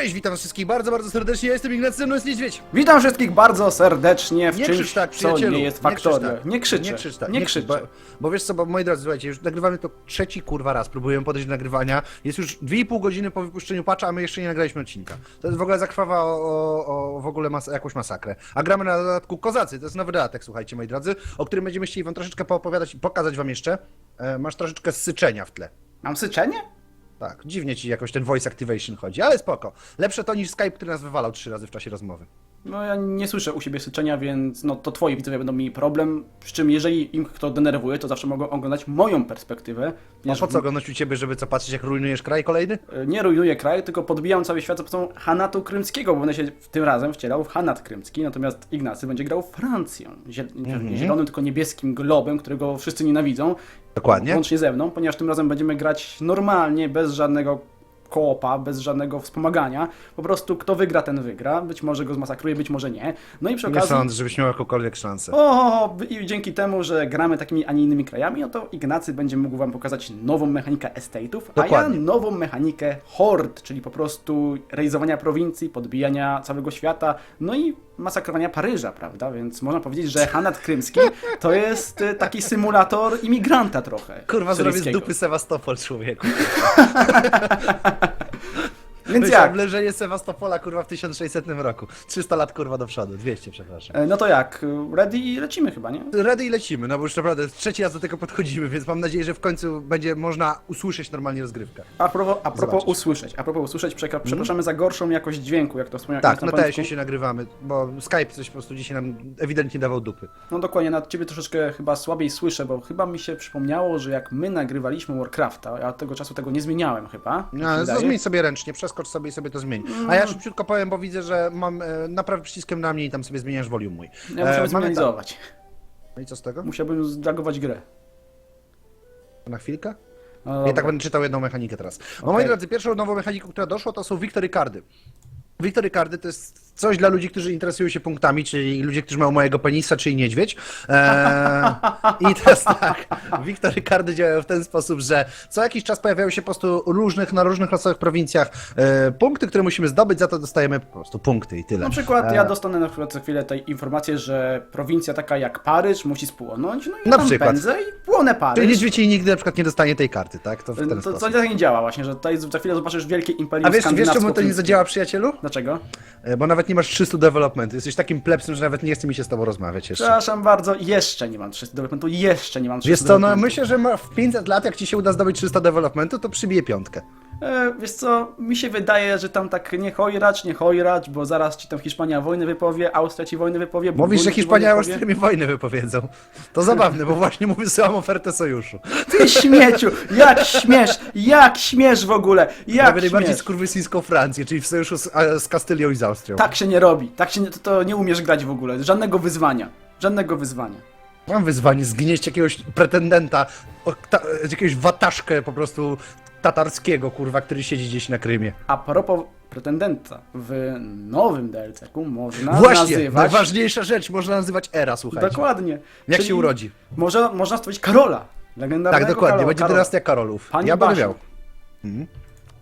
Cześć, witam wszystkich bardzo, bardzo serdecznie. Ja jestem Ignacy, ze mną jest Niedźwiedź. Witam wszystkich bardzo serdecznie w Nie czymś, tak, co nie jest Nie faktorią. tak. Nie krzyczę. Nie krzycz tak. Nie krzycz, krzyczę. Bo, bo wiesz co, bo moi drodzy, słuchajcie, już nagrywamy to trzeci kurwa raz. Próbujemy podejść do nagrywania. Jest już 2,5 godziny po wypuszczeniu patcha, a my jeszcze nie nagraliśmy odcinka. To jest w ogóle zakrwawa o, o, o w ogóle mas jakąś masakrę. A gramy na dodatku Kozacy. To jest nowy dodatek, słuchajcie, moi drodzy, o którym będziemy chcieli wam troszeczkę poopowiadać i pokazać wam jeszcze. E, masz troszeczkę syczenia w tle. Mam syczenie? Tak, dziwnie ci jakoś ten voice activation chodzi, ale spoko. Lepsze to niż Skype, który nas wywalał trzy razy w czasie rozmowy. No ja nie słyszę u siebie syczenia, więc no to twoi widzowie będą mieli problem. Przy czym jeżeli im kto denerwuje, to zawsze mogą oglądać moją perspektywę. A ponieważ po co oglądać u ciebie, żeby co patrzeć, jak rujnujesz kraj kolejny? e, Nie rujnuję kraju, tylko podbijam cały świat za pomocą Hanatu Krymskiego, bo będę się w tym razem wcielał w Hanat Krymski, natomiast Ignacy będzie grał Francją. Ziel Mhm. Zielonym, tylko niebieskim globem, którego wszyscy nienawidzą. Dokładnie. Łącznie ze mną, ponieważ tym razem będziemy grać normalnie, bez żadnego koopa, bez żadnego wspomagania. Po prostu kto wygra, ten wygra. Być może go zmasakruje, być może nie. No i przy Nie okazji... sądzę, żebyś miał jakąkolwiek szansę. O, i dzięki temu, że gramy takimi, a nie innymi krajami, no to Ignacy będzie mógł wam pokazać nową mechanikę estate'ów, a ja Dokładnie. nową mechanikę hord, czyli po prostu rejzowania prowincji, podbijania całego świata, no i masakrowania Paryża, prawda? Więc można powiedzieć, że Hanat Krymski to jest y, taki symulator imigranta trochę. Kurwa, zrobię z dupy Sewastopol, człowieku. Więc jak? Leżenie Sewastopola, kurwa, w 1600 roku. 300 lat, kurwa, do przodu. 200, przepraszam. E, No to jak? Ready i lecimy chyba, nie? Ready i lecimy, no bo już naprawdę trzeci raz do tego podchodzimy, więc mam nadzieję, że w końcu będzie można usłyszeć normalnie rozgrywkę. A propos, a propos Zobaczysz. usłyszeć, a propos usłyszeć, przekra- przepraszamy za gorszą jakość dźwięku, jak to wspomniałem Tak, na początku. TS-ie się nagrywamy, bo Skype coś po prostu dzisiaj nam ewidentnie dawał dupy. No dokładnie, na ciebie troszeczkę chyba słabiej słyszę, bo chyba mi się przypomniało, że jak my nagrywaliśmy Warcrafta, ja od tego czasu tego nie zmieniałem chyba. mi się No, to wydaje. zmień sobie ręcznie, przeskocz sobie i sobie to zmień. A ja szybciutko powiem, bo widzę, że mam e, napraw przyciskiem na mnie i tam sobie zmieniasz volume mój. Ja E, musiałbym mamy zminimalizować. tak- No i co z tego? Musiałbym zdragować grę. Na chwilkę? No, Ja dobra. tak będę czytał jedną mechanikę teraz. No moi Okej. drodzy, pierwszą nową mechaniką, która doszła, to są Victory Cardy. Victory Cardy to jest coś dla ludzi, którzy interesują się punktami, czyli ludzie, którzy mają mojego penisa, czyli niedźwiedź. Eee, I teraz tak, Victory Cardy działają w ten sposób, że co jakiś czas pojawiają się po prostu różnych, na różnych losowych prowincjach e, punkty, które musimy zdobyć, za to dostajemy po prostu punkty i tyle. Na przykład ja dostanę na przykład za chwilę tej informację, że prowincja taka jak Paryż musi spłonąć, no i Na tam przykład. pędzę i płonę Paryż. Czyli niedźwiedź i nigdy na przykład nie dostanie tej karty, tak? To w ten to, to, sposób. tak nie działa właśnie, że tutaj za chwilę zobaczysz wielkie imperium A wiesz, wiesz czemu to nie zadziała, przyjacielu? Dlaczego? E, Bo nawet nie masz 300 developmentu. Jesteś takim plepsem, że nawet nie chce mi się z tobą rozmawiać jeszcze. Przepraszam bardzo, jeszcze nie mam 300 developmentu, jeszcze nie mam 300 Wiesz co, no developmentu. myślę, że ma- w 500 lat, jak ci się uda zdobyć 300 developmentu, to przybije piątkę. E, wiesz co, mi się wydaje, że tam tak nie chojrać, nie chojrać, bo zaraz ci tam Hiszpania wojny wypowie, Austria ci wojny wypowie. Mówisz, że Hiszpania już wypowie. mi wojny wypowiedzą. To zabawne, bo właśnie mu wysyłam ofertę sojuszu. Ty śmieciu, jak śmiesz, jak śmiesz w ogóle, jak Prawie najbardziej skurwysyjską Francję, czyli w sojuszu z, z Kastylią i z Austrią. Tak się nie robi, tak się nie, to, to nie umiesz grać w ogóle, żadnego wyzwania, żadnego wyzwania. Mam wyzwanie zgnieść jakiegoś pretendenta, ta, jakiegoś wataszkę po prostu tatarskiego, kurwa, który siedzi gdzieś na Krymie. A propos pretendenta, w nowym DLC-ku można Właśnie, nazywać... najważniejsza rzecz, można nazywać Era, słuchajcie. Dokładnie. Jak Czyli się urodzi. Można, można stworzyć Karola, legendarnego Tak, dokładnie, Karola. będzie dynastia Karolów. Pani ja będę Basiu. miał.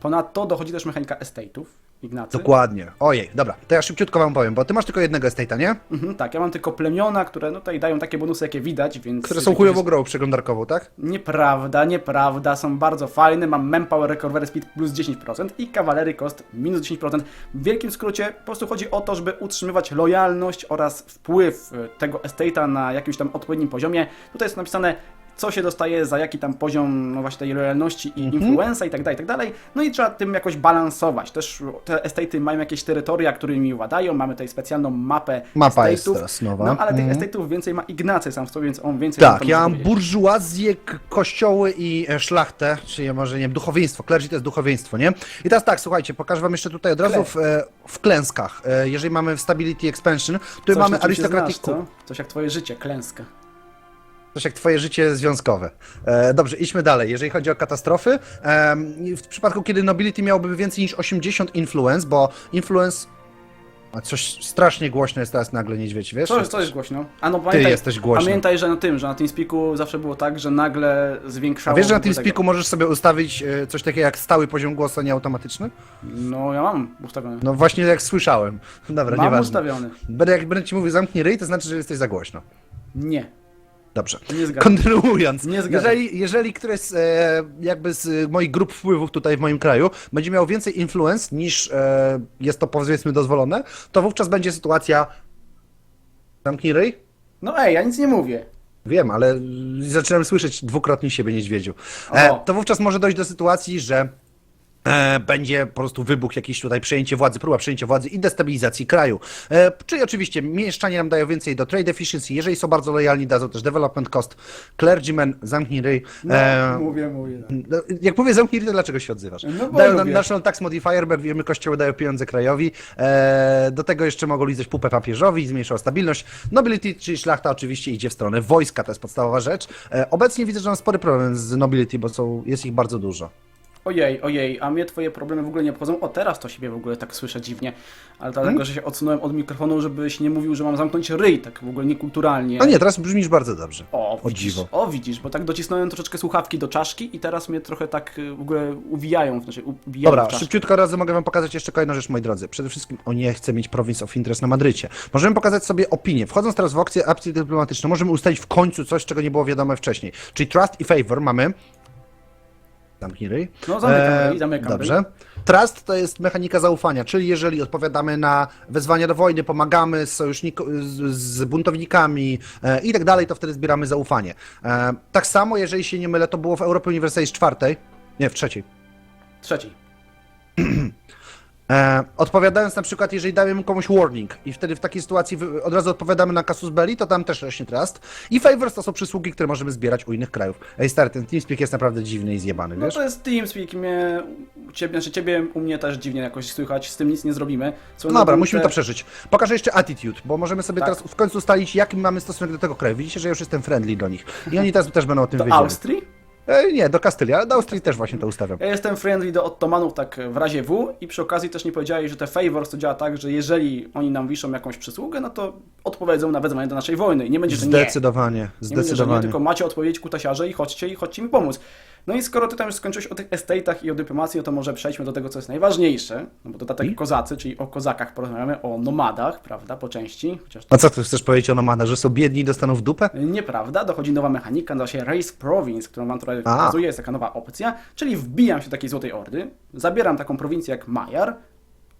Ponadto dochodzi też mechanika estate'ów, Ignacy. Dokładnie. Ojej, dobra, to ja szybciutko wam powiem, bo ty masz tylko jednego estate'a, nie? Mhm, tak, ja mam tylko plemiona, które no tutaj dają takie bonusy, jakie widać, więc... Które są chujowo grą przeglądarkową, tak? Nieprawda, nieprawda, są bardzo fajne. Mam Manpower Recovery Speed plus 10% i Cavalry Cost minus 10%. W wielkim skrócie po prostu chodzi o to, żeby utrzymywać lojalność oraz wpływ y, tego estate'a na jakimś tam odpowiednim poziomie. Tutaj jest napisane co się dostaje za jaki tam poziom no właśnie tej lojalności i Mhm. influenza i tak dalej, i tak dalej. No i trzeba tym jakoś balansować. Też te estate'y mają jakieś terytoria, którymi władają. Mamy tutaj specjalną mapę Mapa jest estate'ów. teraz nowa. No ale tych Mhm. estate'ów więcej ma Ignacy sam w sobie, więc on więcej Tak, ja mam burżuazję, kościoły i e, szlachtę, czyli może, nie wiem, duchowieństwo. Clergy to jest duchowieństwo, nie? I teraz tak, słuchajcie, pokażę wam jeszcze tutaj od razu w, e, w klęskach. E, Jeżeli mamy w Stability Expansion, tu Coś, mamy znasz, Coup. co? Coś jak twoje życie, klęska. Coś jak twoje życie związkowe. E, dobrze, idźmy dalej. Jeżeli chodzi o katastrofy, em, w przypadku, kiedy Nobility miałoby więcej niż 80 influence, bo influence A coś strasznie głośno jest teraz nagle niedźwiedź, wiesz? Co, jest- co jest głośno? A no pamiętaj, jesteś głośny. Pamiętaj, że na tym, że na TeamSpeaku zawsze było tak, że nagle zwiększało... A wiesz, że na tego- TeamSpeaku możesz sobie ustawić e, coś takiego jak stały poziom głosu, a nie automatyczny? No ja mam ustawione. No właśnie jak słyszałem. Dobra, mam nieważne. ustawiony. Będę, jak będę ci mówił zamknij ryj, to znaczy, że jesteś za głośno. Nie. Dobrze. Kontynuując, jeżeli, jeżeli któreś z, e, jakby z moich grup wpływów tutaj w moim kraju będzie miał więcej influence niż e, jest to powiedzmy dozwolone, to wówczas będzie sytuacja zamknij ryj? No ej, ja nic nie mówię. Wiem, ale zaczynam słyszeć dwukrotnie siebie niedźwiedziu. E, to wówczas może dojść do sytuacji, że będzie po prostu wybuch jakiś tutaj, przejęcie władzy, próba przejęcia władzy i destabilizacji kraju. E, czyli oczywiście mieszczanie nam dają więcej do trade efficiency, jeżeli są bardzo lojalni, dadzą też development cost. Clergyman, zamknij ryj. No, E, mówię, mówię. no, Jak mówię zamknij ryj, to dlaczego się odzywasz? No bo dają lubię. National Tax Modifier, bo wiemy, kościoły dają pieniądze krajowi. E, do tego jeszcze mogą lizać pupę papieżowi, zmniejszała stabilność. Nobility, czyli szlachta oczywiście idzie w stronę wojska, to jest podstawowa rzecz. E, obecnie widzę, że mam spory problem z nobility, bo są, jest ich bardzo dużo. Ojej, ojej, a mnie twoje problemy w ogóle nie obchodzą. O, teraz to siebie w ogóle tak słyszę dziwnie. Ale dlatego, Hmm? że się odsunąłem od mikrofonu, żebyś nie mówił, że mam zamknąć ryj, tak w ogóle niekulturalnie. No nie, teraz brzmisz bardzo dobrze. O, O widzisz, dziwo. o widzisz, bo tak docisnąłem troszeczkę słuchawki do czaszki i teraz mnie trochę tak y, w ogóle uwijają, znaczy ubijają Dobra, w szybciutko razy mogę wam pokazać jeszcze kolejną rzecz, moi drodzy. Przede wszystkim, o nie, chcę mieć Province of Interest na Madrycie. Możemy pokazać sobie opinię. Wchodząc teraz w opcję, opcję dyplomatyczną, możemy ustalić w końcu coś, czego nie było wiadome wcześniej. Czyli Trust i Favor mamy. Zamknij ryj. No, zamykam ryj, zamykam Dobrze. Trust to jest mechanika zaufania, czyli jeżeli odpowiadamy na wezwania do wojny, pomagamy z, sojusznik- z, z buntownikami e, i tak dalej, to wtedy zbieramy zaufanie. E, tak samo, jeżeli się nie mylę, to było w Europie Uniwersalis czwartej, nie, w trzeciej. Trzeci. E, odpowiadając na przykład, jeżeli dajemy komuś warning i wtedy w takiej sytuacji od razu odpowiadamy na casus belli, to tam też rośnie trust. I favors to są przysługi, które możemy zbierać u innych krajów. Ej stary, ten TeamSpeak jest naprawdę dziwny i zjebany, No wiesz? to jest TeamSpeak, mnie, ciebie, znaczy ciebie u mnie też dziwnie jakoś słychać, z tym nic nie zrobimy. Co Dobra, zrobimy, musimy te- to przeżyć. Pokażę jeszcze attitude, bo możemy sobie Tak. teraz w końcu ustalić, jaki mamy stosunek do tego kraju. Widzicie, że ja już jestem friendly do nich. I oni teraz też będą o tym Do wiedzieli. Austrii? E, nie, do Kastylii, ale do Austrii też właśnie to ustawiam. Ja jestem friendly do Ottomanów tak w razie W i przy okazji też nie powiedziałeś, że te favors to działa tak, że jeżeli oni nam wiszą jakąś przysługę, no to odpowiedzą na wezwanie do naszej wojny. I nie będzie, że nie. Zdecydowanie, Nie będzie, że nie, zdecydowanie. tylko macie odpowiedzieć kutasiarze i chodźcie i chodźcie mi pomóc. No i skoro ty tam już skończyłeś o tych estate'ach i o dyplomacji, no to może przejdźmy do tego, co jest najważniejsze. No bo dodatek I? kozacy, czyli o kozakach porozmawiamy, o nomadach, prawda, po części. Chociaż A co ty chcesz powiedzieć o nomadach, że są biedni i dostaną w dupę? Nieprawda, dochodzi nowa mechanika, nazywa się Race Province, którą wam tutaj A. pokazuję, jest taka nowa opcja, czyli wbijam się do takiej złotej ordy, zabieram taką prowincję jak Majar,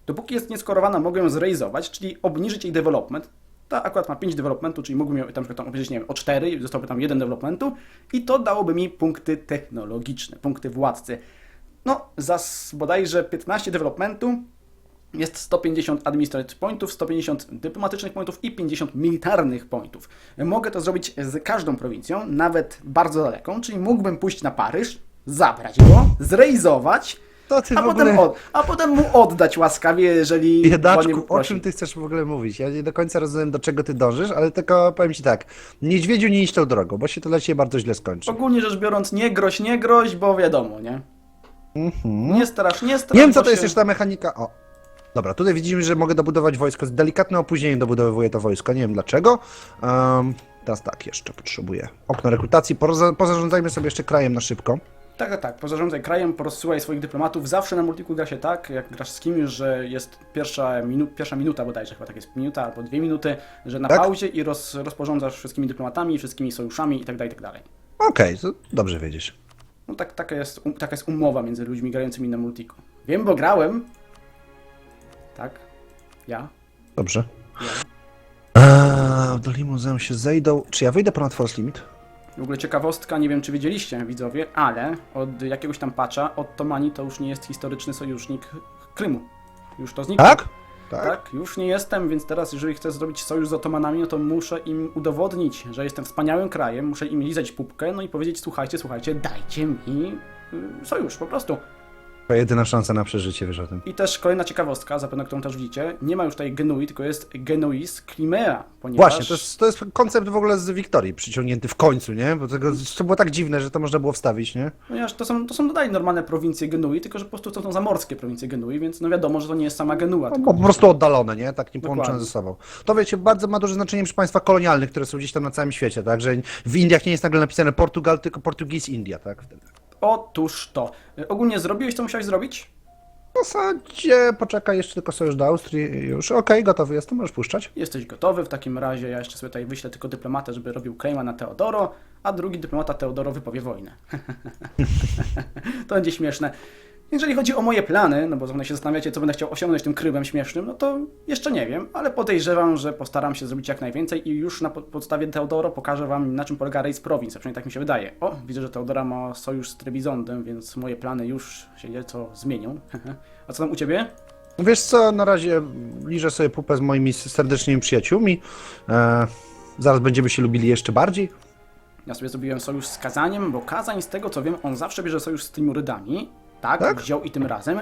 dopóki jest nieskorowana, mogę ją zrejzować, czyli obniżyć jej development. Ta akurat ma 5 developmentu, czyli mógłbym ją tam, tam nie wiem, o 4 i zostałby tam jeden developmentu i to dałoby mi punkty technologiczne, punkty władcy. No, za bodajże 15 developmentu jest 150 administrative pointów, 150 dyplomatycznych pointów i 50 militarnych pointów. Mogę to zrobić z każdą prowincją, nawet bardzo daleką, czyli mógłbym pójść na Paryż, zabrać go, zrejzować, To ty a w potem, ogóle... od, a potem mu oddać łaskawie, jeżeli Biedaczku, o czym ty chcesz w ogóle mówić? Ja nie do końca rozumiem, do czego ty dążysz, ale tylko powiem ci tak. Niedźwiedziu nie idź tą drogą, bo się to dla ciebie bardzo źle skończy. Ogólnie rzecz biorąc, nie groź, nie groź, bo wiadomo, nie? Nie strasz, nie strasz. Mhm. Nie wiem, co to jest się- jeszcze ta mechanika. O. Dobra, tutaj widzimy, że mogę dobudować wojsko. Z delikatnym opóźnieniem dobudowuję to wojsko. Nie wiem dlaczego. Um, teraz tak, jeszcze potrzebuję. Okno rekrutacji. Poza, pozarządzajmy sobie jeszcze krajem na szybko. Tak, tak, tak. Pozarządzaj krajem, porozsyłaj swoich dyplomatów. Zawsze na multiku gra się tak, jak grasz z kimś, że jest pierwsza, minu pierwsza minuta bodajże, chyba tak jest minuta albo dwie minuty, że na Tak? pauzie i roz rozporządzasz wszystkimi dyplomatami, wszystkimi sojuszami i tak dalej, i tak dalej. Okej, to dobrze wiedzieć. No tak, taka, jest, um, taka jest umowa między ludźmi grającymi na multiku. Wiem, bo grałem. Tak. Ja. Dobrze. Ja. Eee, do limuzeum się zejdą. Czy ja wyjdę ponad force limit? W ogóle ciekawostka, nie wiem czy wiedzieliście widzowie, ale od jakiegoś tam patcha Ottomani to już nie jest historyczny sojusznik Krymu. Już to znikło. Tak? Tak, już nie jestem, więc teraz jeżeli chcę zrobić sojusz z Otomanami, no to muszę im udowodnić, że jestem wspaniałym krajem, muszę im lizać pupkę, no i powiedzieć, słuchajcie, słuchajcie, dajcie mi y, sojusz, po prostu. To jedyna szansa na przeżycie, wiesz o tym. I też kolejna ciekawostka, zapewne którą też widzicie, nie ma już tutaj Genui, tylko jest Genuis Crimea, ponieważ... Właśnie, to jest, to jest koncept w ogóle z Wiktorii przyciągnięty w końcu, nie? Bo tego, to było tak dziwne, że to można było wstawić, nie? Ponieważ to są, to są dodali normalne prowincje Genui, tylko że po prostu to są zamorskie prowincje Genui, więc no wiadomo, że to nie jest sama Genua. No, Tylko... po prostu oddalone, nie? Tak nie połączone Dokładnie. ze sobą. To wiecie, bardzo ma duże znaczenie przy państwach kolonialnych, które są gdzieś tam na całym świecie, tak? Że w Indiach nie jest nagle napisane Portugal, tylko Portugis India, tak? Wtedy. Otóż to. Ogólnie zrobiłeś, co musiałeś zrobić? W zasadzie, poczekaj, jeszcze tylko sojusz do Austrii, już, okej, gotowy jestem, możesz puszczać. Jesteś gotowy, w takim razie ja jeszcze sobie tutaj wyślę tylko dyplomatę, żeby robił claima na Teodoro, a drugi dyplomata Teodoro wypowie wojnę. to będzie śmieszne. Jeżeli chodzi o moje plany, no bo zapewne się zastanawiacie, co będę chciał osiągnąć tym krybem śmiesznym, no to jeszcze nie wiem, ale podejrzewam, że postaram się zrobić jak najwięcej i już na po- podstawie Teodoro pokażę wam, na czym polega rejs prowincji, a przynajmniej tak mi się wydaje. O, widzę, że Teodora ma sojusz z Trebizondem, więc moje plany już się nieco zmienią. a co tam u ciebie? Wiesz co, na razie liżę sobie pupę z moimi serdecznymi przyjaciółmi. E, zaraz będziemy się lubili jeszcze bardziej. Ja sobie zrobiłem sojusz z Kazaniem, bo Kazań, z tego co wiem, on zawsze bierze sojusz z Timurydami. Tak, Tak? wziął i tym razem.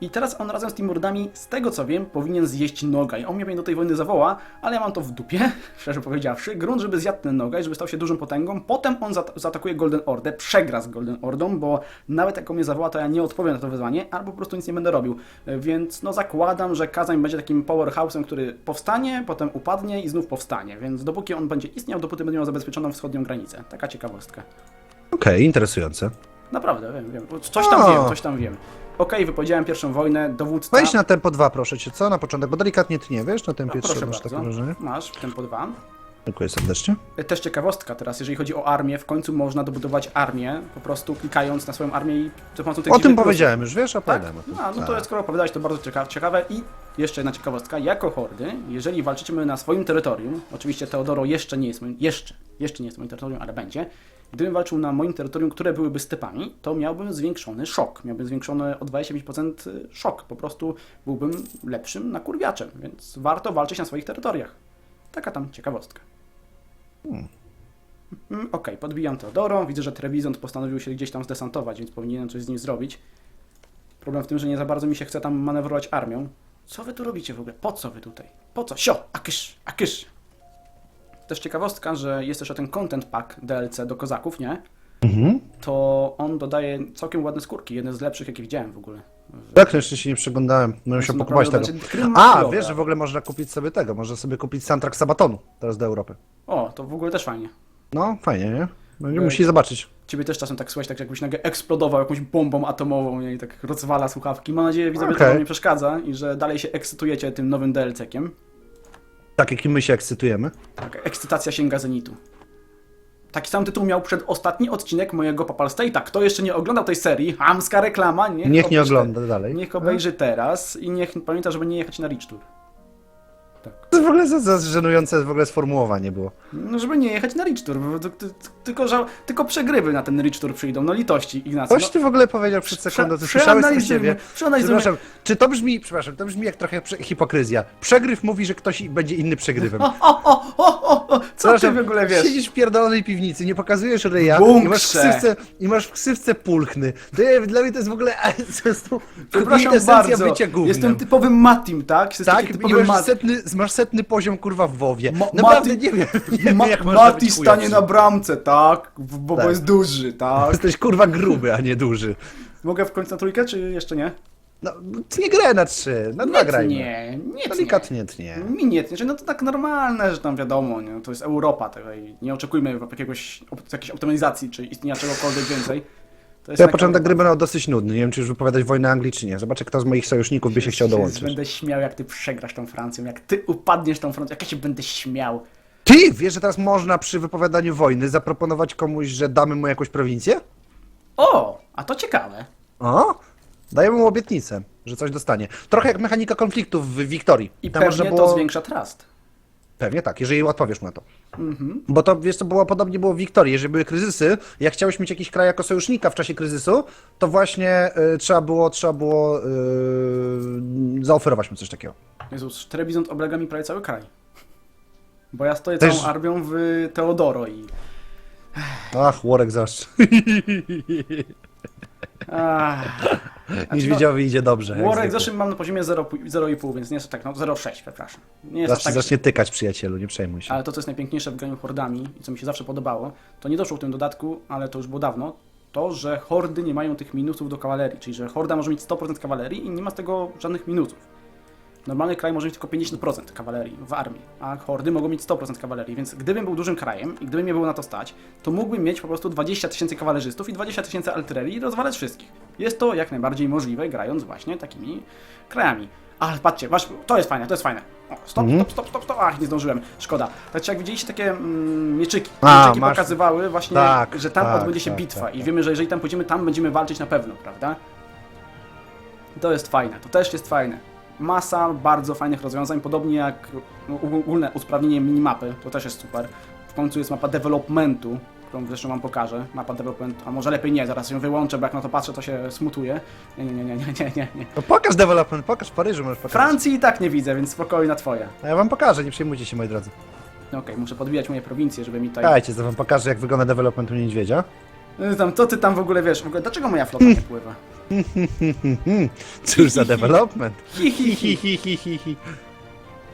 I teraz on razem z Timurydami, z tego co wiem, powinien zjeść Nogaj. On mnie do tej wojny zawoła, ale ja mam to w dupie, szczerze powiedziawszy. Grunt, żeby zjadł ten Nogaj, żeby stał się dużą potęgą. Potem on zaatakuje Golden Ordę, przegra z Golden Ordą, bo nawet jak on mnie zawoła, to ja nie odpowiem na to wyzwanie, albo po prostu nic nie będę robił. Więc no zakładam, że Kazań będzie takim powerhouse'em, który powstanie, potem upadnie i znów powstanie. Więc dopóki on będzie istniał, dopóty będzie miał zabezpieczoną wschodnią granicę. Taka ciekawostka. Okej, interesujące. Naprawdę, wiem, wiem. Coś tam O. wiem, coś tam wiem. Okej, wypowiedziałem pierwszą wojnę, dowódca... Wejdź na tempo 2, proszę cię, co? Na początek, bo delikatnie tnie, wiesz? Na tempie No, 3 proszę masz takie bardzo. wrażenie. Masz, tempo 2. Dziękuję serdecznie. Też ciekawostka teraz, jeżeli chodzi o armię, w końcu można dobudować armię, po prostu klikając na swoją armię i za pomocą tych O tym dziwnych powiedziałem już, wiesz? Tak? Opowiadałem o tym. A, no to Tak. skoro opowiadałeś, to bardzo ciekawe, ciekawe. I jeszcze jedna ciekawostka. Jako hordy, jeżeli walczymy na swoim terytorium, oczywiście Teodoro jeszcze nie jest moim, jeszcze, jeszcze nie jest moim terytorium, ale będzie. Gdybym walczył na moim terytorium, które byłyby stepami, to miałbym zwiększony szok. Miałbym zwiększony o 25% szok. Po prostu byłbym lepszym nakurwiaczem, więc warto walczyć na swoich terytoriach. Taka tam ciekawostka. Mm, Okej, podbijam Teodoro. Widzę, że Trebizond postanowił się gdzieś tam zdesantować, więc powinienem coś z nim zrobić. Problem w tym, że nie za bardzo mi się chce tam manewrować armią. Co wy tu robicie w ogóle? Po co wy tutaj? Po co? Sio! Akysz! Akysz! Też ciekawostka, że jest jeszcze ten content pack DLC do kozaków, nie? Mhm. To on dodaje całkiem ładne skórki, jedne z lepszych, jakie widziałem w ogóle. Tak, jeszcze się nie przeglądałem. No musiał pokupować tego. A, wiesz, że w ogóle można kupić sobie tego. Można sobie kupić soundtrack Sabatonu teraz do Europy. O, to w ogóle też fajnie. No, fajnie, nie? Będziemy Ej. musieli zobaczyć. Ciebie też czasem tak słychać, tak jakbyś nagle eksplodował jakąś bombą atomową nie? i tak rozwala słuchawki. Mam nadzieję, widzowie, że to Okej. wam nie przeszkadza i że dalej się ekscytujecie tym nowym DLC-kiem. Tak, jakim my się ekscytujemy. Tak, ekscytacja sięga zenitu. Taki sam tytuł miał przedostatni odcinek mojego Papal State'a. Kto jeszcze nie oglądał tej serii, hamska reklama, niech, Niech nie obejrzy- ogląda dalej. Niech obejrzy teraz i niech pamięta, żeby nie jechać na Rich Tour. Jest w ogóle za, za żenujące w ogóle sformułowanie było. No, żeby nie jechać na Rich Tour, bo to, to, to, tylko, żał, tylko przegrywy na ten Rich Tour przyjdą. No litości, Ignacy. Coś No, ty w ogóle powiedział przed prze- sekundą, ty słyszałeś z siebie. przeanalizujmy. Przepraszam, czy to brzmi, przepraszam, to brzmi jak trochę prze- hipokryzja. Przegryw mówi, że ktoś będzie inny przegrywem. O, o, o, o, o, co ty Przepraszam, w ogóle wiesz? Siedzisz w pierdolonej piwnicy, nie pokazujesz ryja i masz w bunkrze. ksywce, i masz w ksywce pulchny. To ja, dla mnie to jest w ogóle to jest to Przepraszam kwintesencja bardzo, bycia gównem. jestem typowym Matim, tak? Jestem tak, i typowym masz Matim. setny, masz setny poziom kurwa w WoWie. Ma- Naprawdę Mati- nie wiem, nie wiem Ma, jak można Mati być stanie na bramce, tak? W- Bo, Tak. bo jest duży, tak? Jesteś kurwa gruby, a nie duży. Mogę w końcu na trójkę, czy jeszcze nie? No, nie grę na trzy, na dwa grajmy. Nie, nie, Delikatnie tnie. Mi nie tnie, no to tak normalne, że tam wiadomo, nie? to jest Europa, tutaj nie oczekujmy jakiegoś, op- jakiejś optymalizacji, czy istnienia czegokolwiek więcej. To jest Ja taka- początek gry będę dosyć nudny. Nie wiem, czy już wypowiadać wojnę Anglii, czy nie. Zobaczę, kto z moich sojuszników by się chciał Się dołączyć. Będę śmiał, jak ty przegrasz tą Francją, jak ty upadniesz tą Francją, jak ja się będę śmiał. Ty wiesz, że teraz można przy wypowiadaniu wojny zaproponować komuś, że damy mu jakąś prowincję? O, a to ciekawe. O, dajemy mu obietnicę, że coś dostanie. Trochę jak mechanika konfliktów w Wiktorii. I pewnie to zwiększa trust. Pewnie tak, jeżeli odpowiesz na to. Mhm. Bo to, wiesz, to było podobnie było w Wiktorii. Jeżeli były kryzysy, jak chciałeś mieć jakiś kraj jako sojusznika w czasie kryzysu, to właśnie y, trzeba było, trzeba było y, zaoferować mu coś takiego. Jezus, Trebizond oblega mi prawie cały kraj. Bo ja stoję Też- całą armią w Teodoro i... Ach, Worek zasz. Ach, Niedźwiedziowi idzie dobrze. jak Warek zwykle. zeszłym mam na poziomie 0 0,5, więc nie jest to tak, no 0,6, przepraszam. Nie jest ci tak, zacznie tykać, przyjacielu, nie przejmuj się. ale to, co jest najpiękniejsze w graniu hordami i co mi się zawsze podobało, to nie doszło w tym dodatku, ale to już było dawno, to, że hordy nie mają tych minusów do kawalerii, czyli że horda może mieć 100% kawalerii i nie ma z tego żadnych minusów. Normalny kraj może mieć tylko 50% kawalerii w armii, a hordy mogą mieć 100% kawalerii, więc gdybym był dużym krajem i gdyby mnie było na to stać, to mógłbym mieć po prostu 20 tysięcy kawalerzystów i 20 tysięcy artylerii i rozwalać wszystkich. Jest to jak najbardziej możliwe, grając właśnie takimi krajami. Ale patrzcie, masz, to jest fajne, to jest fajne. O, stop, Mhm. stop, stop, stop, stop, ach, nie zdążyłem, szkoda. Tak jak widzieliście takie mm, mieczyki, A, mieczyki masz- pokazywały właśnie, Tak, że tam tak, odbędzie się tak, bitwa tak, i tak. wiemy, że jeżeli tam pójdziemy, tam będziemy walczyć na pewno, prawda? To jest fajne, to też jest fajne. Masa bardzo fajnych rozwiązań, podobnie jak no, ogólne usprawnienie minimapy, to też jest super. W końcu jest mapa developmentu, którą zresztą wam pokażę. Mapa developmentu, a może lepiej nie, zaraz ją wyłączę, bo jak na to patrzę, to się smutuje. Nie, nie, nie, nie, nie, nie, nie. No pokaż development, pokaż w Paryżu możesz pokazać. Francji i tak nie widzę, więc spokojna twoja. A ja wam pokażę, nie przejmujcie się moi drodzy. No Okej, muszę podbijać moje prowincje, żeby mi tutaj... Dajcie, to wam pokażę jak wygląda development u niedźwiedzia. No Tam, co ty tam w ogóle wiesz? W ogóle, dlaczego moja flota nie pływa? Cóż za development. Hi, hi, Hi, hi. hi, hi, hi, hi.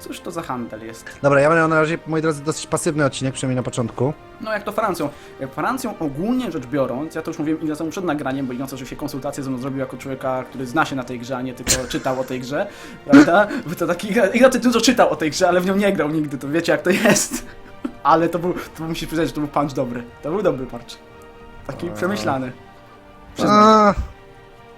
Cóż to za handel jest? Dobra, ja będę na razie, moi drodzy, dosyć pasywny odcinek, przynajmniej na początku. No jak to Francją? Francją ogólnie rzecz biorąc, ja to już mówiłem Ignacemu przed nagraniem, bo Ignacy oczywiście konsultacje ze mną zrobił jako człowieka, który zna się na tej grze, a nie tylko czytał o tej grze, prawda? Bo to taki, Ignacy dużo czytał o tej grze, ale w nią nie grał nigdy, to wiecie jak to jest. Ale to był, to musisz przyznać, że to był punch dobry. To był dobry punch. Taki przemyślany. Przyznam.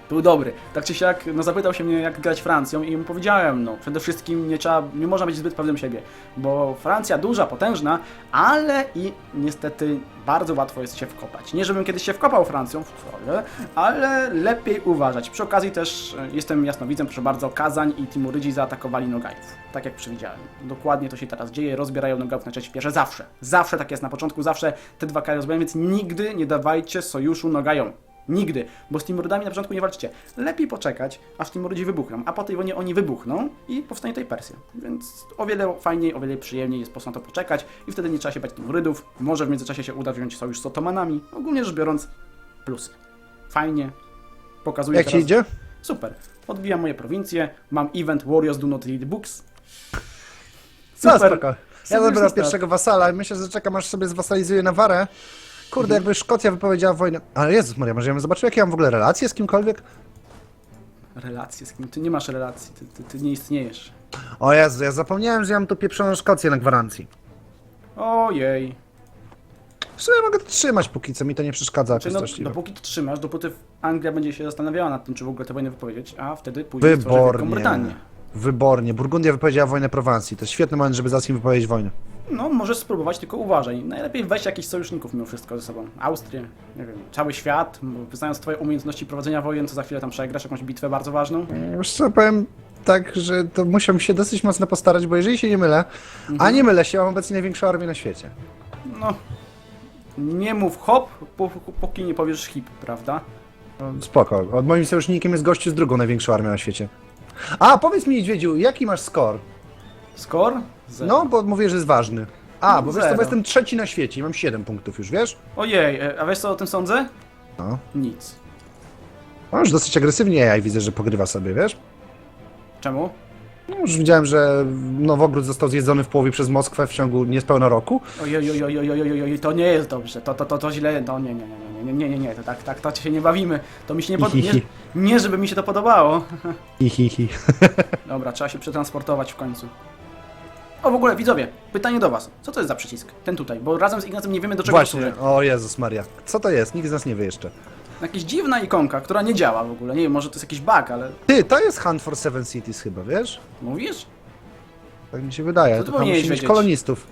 Był dobry. Tak czy siak, no zapytał się mnie jak grać Francją i mu powiedziałem, no przede wszystkim nie trzeba, nie można być zbyt pewnym siebie, bo Francja duża, potężna, ale i niestety bardzo łatwo jest się wkopać. Nie żebym kiedyś się wkopał Francją, wcale, ale lepiej uważać. Przy okazji też e, jestem jasnowidzem, proszę bardzo, Kazań i Timurydzi zaatakowali Nogajów, tak jak przewidziałem. Dokładnie to się teraz dzieje, rozbierają Nogajów na trzecie pierwsze, zawsze. Zawsze tak jest na początku, zawsze te dwa kraje rozbierają, więc nigdy nie dawajcie sojuszu Nogajom. Nigdy, bo z Timurydami na początku nie walczycie. Lepiej poczekać, aż Timurydzi wybuchną, a po tej wojnie oni wybuchną i powstanie tej Persja. Więc o wiele fajniej, o wiele przyjemniej jest po prostu na to poczekać i wtedy nie trzeba się bać Timurydów. Może w międzyczasie się uda wziąć sojusz z Otomanami. Ogólnie rzecz biorąc, plusy. Fajnie. Pokazuję jak teraz... idzie? Super. Odbijam moje prowincje. Mam event Warriors Do Not Read Books. No Super. spoko. Ja zabiorę pierwszego wasala i myślę, że czekam aż sobie zwasalizuję Nawarę. Kurde, jakby Szkocja wypowiedziała wojnę. Ale Jezus Maria, może ja bym zobaczył, jakie ja mam w ogóle relacje z kimkolwiek? Relacje z kim? Ty nie masz relacji, ty, ty, ty nie istniejesz. O Jezu, ja zapomniałem, że ja mam tu pieprzoną Szkocję na gwarancji. Ojej. W sumie mogę to trzymać póki co, mi to nie przeszkadza jakoś no, straszliwie. dopóki to trzymasz, dopóty Anglia będzie się zastanawiała nad tym, czy w ogóle tę wojnę wypowiedzieć, a wtedy później stworzy Wielką Wybornie. Brytanię. Wybornie. Burgundia wypowiedziała wojnę Prowansji. To jest świetny moment, żeby zacząć wypowiedzieć wojnę. No, możesz spróbować, tylko uważaj. Najlepiej weź jakichś sojuszników mimo wszystko ze sobą. Austrię, nie wiem, cały świat, bo znając twoje umiejętności prowadzenia wojen, to za chwilę tam przegrasz jakąś bitwę bardzo ważną. Już co powiem tak, że to musiałbym się dosyć mocno postarać, bo jeżeli się nie mylę, a nie mylę się, mam obecnie największą armię na świecie. No, nie mów hop, pó- póki nie powiesz hip, prawda? Spoko. Od moim sojusznikiem jest gościu z drugą największą armią na świecie. A, powiedz mi, Niedźwiedziu, jaki masz score? Score? Zero. No, bo mówię, że jest ważny. A, bo wiesz co, Zero. bo jestem trzeci na świecie i mam 7 punktów już, wiesz? Ojej, e, a wiesz co o tym sądzę? No. Nic. No, już dosyć agresywnie ja widzę, że pogrywa sobie, wiesz? Czemu? No, już widziałem, że Nowogród został zjedzony w połowie przez Moskwę w ciągu niespełna roku. Ojej, ojej, ojej, ojej, ojej, ojej, to nie jest dobrze, to, to, to, to źle, to nie, nie, nie, nie, nie, nie, nie, nie, to tak, tak, to się nie bawimy, to mi się nie podoba, nie, nie, żeby mi się to podobało. Hi, hi, hi. Dobra, trzeba się przetransportować w końcu. O, w ogóle, widzowie, pytanie do was, co to jest za przycisk? Ten tutaj, bo razem z Ignacem nie wiemy do czego Właśnie, służy. o Jezus Maria. Co to jest? Nikt z nas nie wie jeszcze. Jakaś dziwna ikonka, która nie działa w ogóle, nie wiem, może to jest jakiś bug, ale Ty, to jest Hunt for Seven Cities chyba, wiesz? mówisz? Tak mi się wydaje. To ty To powinieneś musi mieć wiedzieć. kolonistów.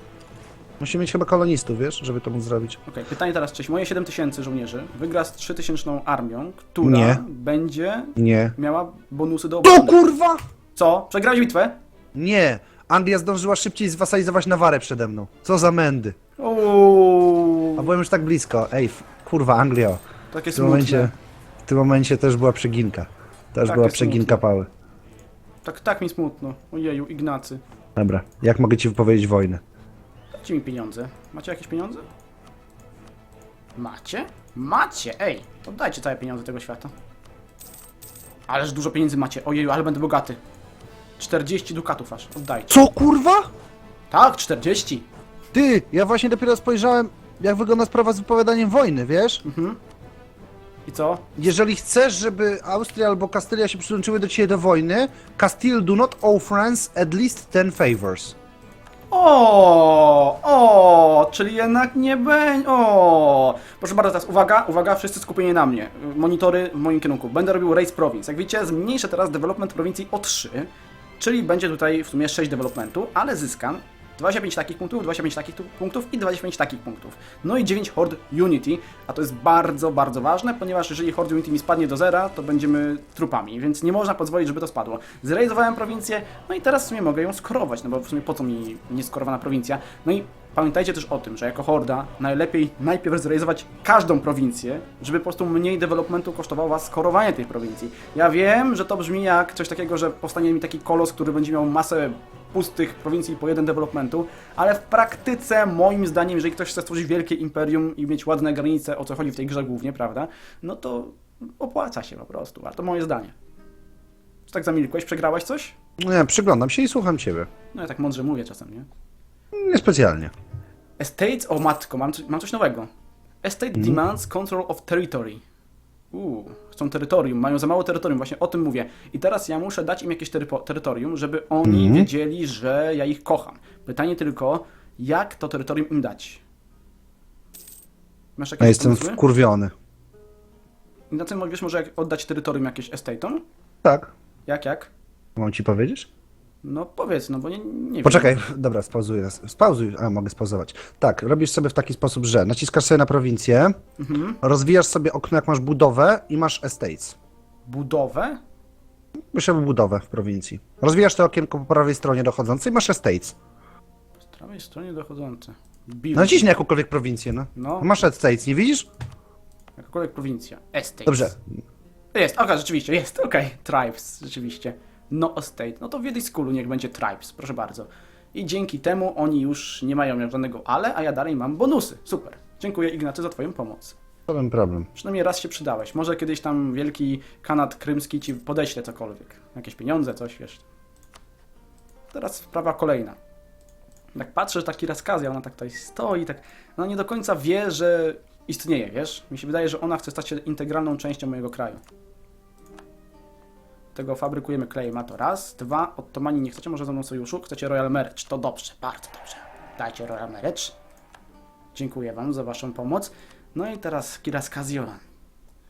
Musi mieć chyba kolonistów, wiesz, żeby to móc zrobić. Okej, pytanie teraz, czy moje 7000 żołnierzy wygra z 3000 armią, która Nie. będzie Nie. miała bonusy do To obrony. kurwa! Co? Przegrałeś bitwę? Nie. Anglia zdążyła szybciej zwasalizować Nawarę przede mną. Co za mędy. Uuu, A byłem już tak blisko. Ej, f- kurwa, Anglio. takie W tym smutne. momencie, w tym momencie też była przeginka. Też Takie była przeginka smutne. pały. Tak, tak mi smutno. Ojeju, Ignacy. Dobra, jak mogę ci wypowiedzieć wojnę? Dajcie mi pieniądze. Macie jakieś pieniądze? Macie? Macie! Ej, oddajcie całe pieniądze tego świata. Ależ dużo pieniędzy macie. Ojeju, ale będę bogaty. 40 dukatów aż, oddajcie. Co kurwa? Tak, 40. Ty, ja właśnie dopiero spojrzałem, jak wygląda sprawa z wypowiadaniem wojny, wiesz? I co? Jeżeli chcesz, żeby Austria albo Kastylia się przyłączyły do ciebie do wojny, Castile do not owe France at least 10 favors. O, o, czyli jednak nie będzie. O, proszę bardzo, teraz uwaga, uwaga, wszyscy skupieni na mnie. Monitory w moim kierunku. Będę robił Race Province. Jak widzicie, zmniejszę teraz development prowincji o 3, czyli będzie tutaj w sumie 6 developmentu, ale zyskam 25 takich punktów, 25 takich punktów i 25 takich punktów. No i 9 Horde Unity, a to jest bardzo, bardzo ważne, ponieważ jeżeli Horde Unity mi spadnie do zera, to będziemy trupami, więc nie można pozwolić, żeby to spadło. Zrealizowałem prowincję, no i teraz w sumie mogę ją skorować, no bo w sumie po co mi nieskorowana prowincja? No i pamiętajcie też o tym, że jako Horda najlepiej najpierw zrealizować każdą prowincję, żeby po prostu mniej developmentu kosztowało was skorowanie tej prowincji. Ja wiem, że to brzmi jak coś takiego, że powstanie mi taki kolos, który będzie miał masę pustych prowincji po jeden developmentu, ale w praktyce moim zdaniem, jeżeli ktoś chce stworzyć wielkie imperium i mieć ładne granice, o co chodzi w tej grze głównie, prawda, no to opłaca się po prostu, a to moje zdanie. Czy tak zamilkłeś? Przegrałeś coś? Nie, przyglądam się i słucham ciebie. No ja tak mądrze mówię czasem, nie? Niespecjalnie. Estates, o matko, mam, mam coś nowego. Estate demands control of territory. Uuu, chcą terytorium, mają za mało terytorium, właśnie o tym mówię. I teraz ja muszę dać im jakieś terypo- terytorium, żeby oni wiedzieli, że ja ich kocham. Pytanie tylko, jak to terytorium im dać? Masz jakieś Ja jestem pomysły? wkurwiony. I na tym wiesz może jak oddać terytorium jakieś estate'om? Tak. Jak, jak? Mam ci powiedzieć? No powiedz, no bo nie, nie wiem. Poczekaj, dobra, spauzuję. Spauzuj, a mogę spauzować. Tak, robisz sobie w taki sposób, że naciskasz sobie na prowincję, rozwijasz sobie okno, jak masz budowę i masz estates. Budowę? Myślę budowę w prowincji. Rozwijasz to okienko po prawej stronie dochodzące i masz estates. Po prawej stronie dochodzące. Build. No naciśnij jakąkolwiek prowincję, no. No. Masz estates, nie widzisz? Jakakolwiek prowincja. Estates. Dobrze. Jest, okej, rzeczywiście, jest, okej. Tribes, rzeczywiście. No estate. No to w jednej skulu niech będzie tribes, proszę bardzo. I dzięki temu oni już nie mają żadnego ale, a ja dalej mam bonusy. Super. Dziękuję Ignacy za twoją pomoc. Żaden problem. Przynajmniej raz się przydałeś. Może kiedyś tam wielki kanat krymski ci podeśle cokolwiek. Jakieś pieniądze, coś, wiesz. Teraz sprawa kolejna. Jak patrzę, że taki Raskazja, ona tak tutaj stoi, tak, no nie do końca wie, że istnieje, wiesz? Mi się wydaje, że ona chce stać się integralną częścią mojego kraju. Tego fabrykujemy klejma, to raz. Dwa, Ottomani nie chcecie może ze mną sojuszu? Chcecie Royal Marriage? To dobrze, bardzo dobrze. Dajcie Royal Marriage. Dziękuję Wam za Waszą pomoc. No i teraz Kiraskaziona.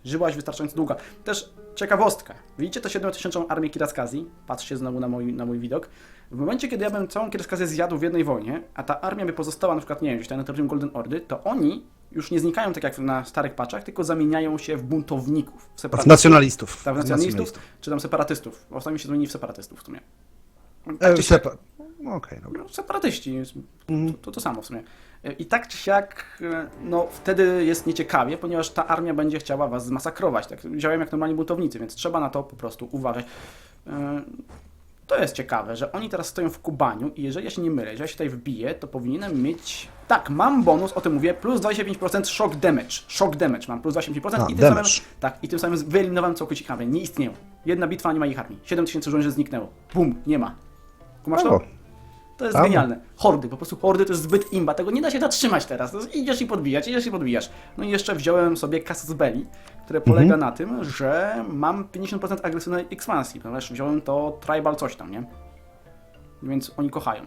Żyłaś wystarczająco długo. Też ciekawostka. Widzicie tę 7000 armię Kiraskazji? Patrzcie znowu na mój, na mój widok. W momencie, kiedy ja bym całą Kiraskazję zjadł w jednej wojnie, a ta armia by pozostała na przykład, nie wiem, gdzieś tam na terytorium Golden Ordy, to oni już nie znikają tak jak na starych paczach, tylko zamieniają się w buntowników, w W separatystów. nacjonalistów. Tak, w W nacjonalistów, czy tam separatystów. Ostatnio się zmienili w separatystów w sumie. Tak E, czy siak- sepa- no, Okej, dobra. no, separatyści, to, to to samo w sumie. I tak czy siak, e, no wtedy jest nieciekawie, ponieważ ta armia będzie chciała was zmasakrować. Tak, działają jak normalni buntownicy, więc trzeba na to po prostu uważać. To jest ciekawe, że oni teraz stoją w Kubaniu i jeżeli ja się nie mylę, jeżeli ja się tutaj wbiję, to powinienem mieć... Tak, mam bonus, o tym mówię, plus 25% shock damage. Shock damage mam, plus 25% A, i tym damage. samym... Tak, i tym samym wyeliminowałem całkowicie armię. Nie istnieją. Jedna bitwa, nie ma ich armii. 7000 żołnierzy zniknęło. Bum, nie ma. Kumasz to? To jest Brawo. genialne. Hordy, po prostu hordy to jest zbyt imba, tego nie da się zatrzymać teraz. Jest, idziesz i podbijać, idziesz i podbijasz. No i jeszcze wziąłem sobie Casus Belli, które polega Mhm. na tym, że mam 50% agresywnej ekspansji, ponieważ wziąłem to tribal coś tam, nie? Więc oni kochają.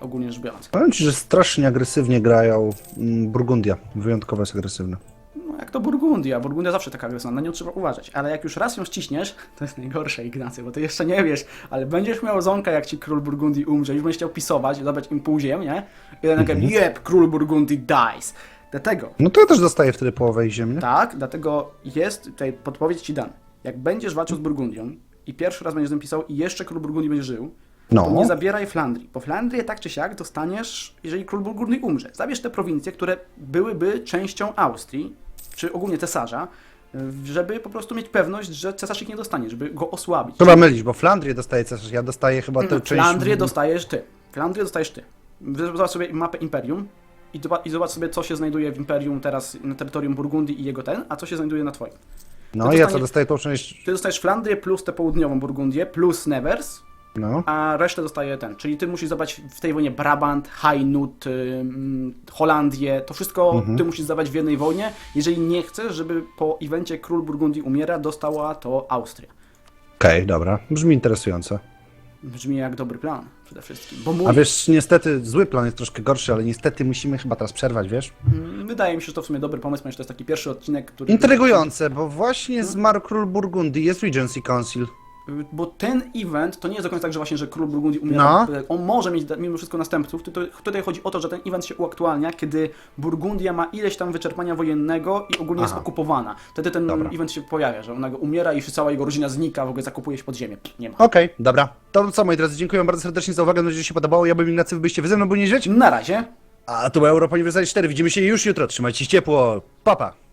Ogólnie rzecz biorąc. Powiem ci, że strasznie agresywnie grają mm, Burgundia. Wyjątkowo jest agresywna. No jak to Burgundia. Burgundia zawsze taka agresywna, na nią trzeba uważać. Ale jak już raz ją ściśniesz, to jest najgorsze, Ignacy, bo ty jeszcze nie wiesz, ale będziesz miał zonka, jak ci król Burgundii umrze, już będziesz chciał pisować, zabrać im pół ziem, nie? I nagle, Mhm. jeb, król Burgundii dies. Dlatego, No to ja też dostaję wtedy połowę ich ziem, nie? tak, dlatego jest, tutaj podpowiedź ci dan. Jak będziesz walczył z Burgundią i pierwszy raz będziesz z tym pisał i jeszcze król Burgundii będzie żył, No. to nie zabieraj Flandrii, bo Flandrię tak czy siak dostaniesz, jeżeli król Burgundii umrze. Zabierz te prowincje, które byłyby częścią Austrii, czy ogólnie cesarza, żeby po prostu mieć pewność, że cesarz ich nie dostanie, żeby go osłabić. Trzeba mylić, bo Flandrię dostaje cesarz, ja dostaję chyba tę część... Flandrię dostajesz ty. Flandrię dostajesz ty. Zobacz sobie mapę Imperium i zobacz, sobie, co się znajduje w Imperium teraz na terytorium Burgundii i jego ten, a co się znajduje na twoim. No i ja co, dostaję tą część... Ty dostajesz Flandrię plus tę południową Burgundię, plus Nevers, No. a resztę dostaje ten. Czyli ty musisz zabrać w tej wojnie Brabant, Hainut, Holandię. To wszystko Mhm. ty musisz zabrać w jednej wojnie, jeżeli nie chcesz, żeby po evencie król Burgundii umiera, dostała to Austria. Okej, dobra. Brzmi interesująco. Brzmi jak dobry plan przede wszystkim. Bo mój, A wiesz, niestety zły plan jest troszkę gorszy, ale niestety musimy chyba teraz przerwać, wiesz? mm, wydaje mi się, że to w sumie dobry pomysł, ponieważ to jest taki pierwszy odcinek, który... Intrygujące, bo właśnie zmarł król Burgundii, jest Regency Council. Bo ten event to nie jest do końca tak, że właśnie, że król Burgundii umiera. No. On może mieć mimo wszystko następców. Tutaj, tutaj chodzi o to, że ten event się uaktualnia, kiedy Burgundia ma ileś tam wyczerpania wojennego i ogólnie jest Aha. okupowana. Wtedy ten Dobra. event się pojawia, że ona go umiera i cała jego rodzina znika, w ogóle zakupuje się pod ziemię. Nie ma. Okej, dobra. To co, moi drodzy, dziękuję bardzo serdecznie za uwagę, mam nadzieję, że się podobało. Ja bym Ignacy, byście wy ze mną, był niedźwiedź. Na razie. A to była Europa Uniwersalnie 4. Widzimy się już jutro. Trzymajcie się ciepło. Papa. Pa.